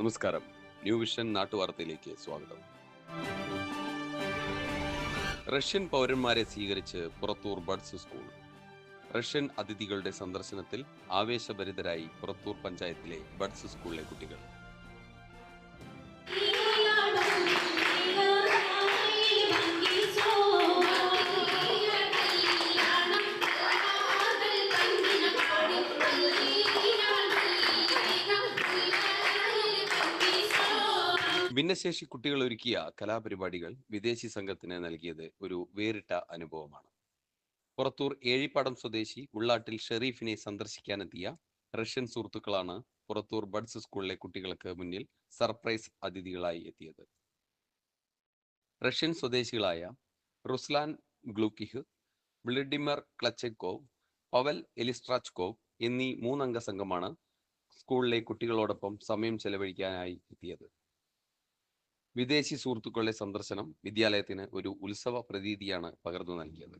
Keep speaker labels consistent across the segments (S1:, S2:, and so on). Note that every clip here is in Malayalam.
S1: നമസ്കാരം. ന്യൂ വിഷൻ നാട്ടുവാർത്തയിലേക്ക് സ്വാഗതം. റഷ്യൻ പൗരന്മാരെ സ്വീകരിച്ച് പുറത്തൂർ ബഡ്സ് സ്കൂൾ. റഷ്യൻ അതിഥികളുടെ സന്ദർശനത്തിൽ ആവേശഭരിതരായി പുറത്തൂർ പഞ്ചായത്തിലെ ബഡ്സ് സ്കൂളിലെ കുട്ടികൾ. ഭിന്നശേഷി കുട്ടികൾ ഒരുക്കിയ കലാപരിപാടികൾ വിദേശി സംഘത്തിന് നൽകിയത് ഒരു വേറിട്ട അനുഭവമാണ്. പുറത്തൂർ ഏഴിപ്പാടം സ്വദേശി ഉള്ളാട്ടിൽ ഷെറീഫിനെ സന്ദർശിക്കാനെത്തിയ റഷ്യൻ സുഹൃത്തുക്കളാണ് പുറത്തൂർ ബഡ്സ് സ്കൂളിലെ കുട്ടികൾക്ക് മുന്നിൽ സർപ്രൈസ് അതിഥികളായി എത്തിയത്. റഷ്യൻ സ്വദേശികളായ റുസ്ലാൻ ഗ്ലൂക്കിഹ് വ്ളഡിമർ ക്ലച്ചെക്കോവ് പവൽ എലിസ്ട്രാച്ച്കോവ് എന്നീ മൂന്നംഗ സംഘമാണ് സ്കൂളിലെ കുട്ടികളോടൊപ്പം സമയം ചെലവഴിക്കാനായി എത്തിയത്. വിദേശി സുഹൃത്തുക്കളുടെ സന്ദർശനം വിദ്യാലയത്തിന് ഒരു ഉത്സവ പ്രതീതിയാണ് പകർന്നു നൽകിയത്.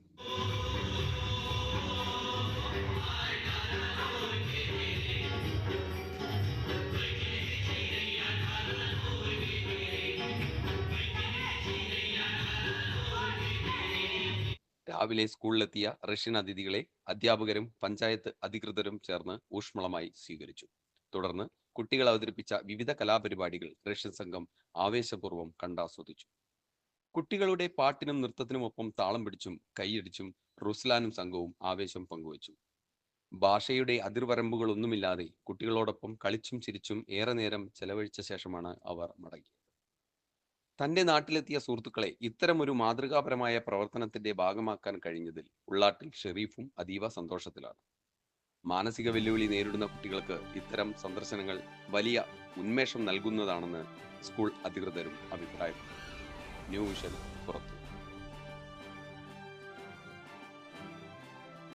S1: രാവിലെ സ്കൂളിലെത്തിയ റഷ്യൻ അതിഥികളെ അധ്യാപകരും പഞ്ചായത്ത് അധികൃതരും ചേർന്ന് ഊഷ്മളമായി സ്വീകരിച്ചു. തുടർന്ന് കുട്ടികൾ അവതരിപ്പിച്ച വിവിധ കലാപരിപാടികൾ റഷ്യൻ സംഘം ആവേശപൂർവം കണ്ടാസ്വദിച്ചു. കുട്ടികളുടെ പാട്ടിനും നൃത്തത്തിനും ഒപ്പം താളം പിടിച്ചും കൈയടിച്ചും റുസ്ലാനും സംഘവും ആവേശം പങ്കുവച്ചു. ഭാഷയുടെ അതിർവരമ്പുകൾ ഒന്നുമില്ലാതെ കുട്ടികളോടൊപ്പം കളിച്ചും ചിരിച്ചും ഏറെ നേരം ചെലവഴിച്ച ശേഷമാണ് അവർ മടങ്ങിയത്. തന്റെ നാട്ടിലെത്തിയ സുഹൃത്തുക്കളെ ഇത്തരമൊരു മാതൃകാപരമായ പ്രവർത്തനത്തിന്റെ ഭാഗമാക്കാൻ കഴിഞ്ഞതിൽ ഉള്ളാട്ടിൽ ഷെറീഫും അതീവ സന്തോഷത്തിലാണ്. മാനസിക വെല്ലുവിളി നേരിടുന്ന കുട്ടികൾക്ക് ഇത്തരം സന്ദർശനങ്ങൾ വലിയ ഉന്മേഷം നൽകുന്നതാണെന്ന് സ്കൂൾ അധികൃതരും അഭിപ്രായപ്പെട്ടു. ന്യൂ വിഷൻ പുറത്തു.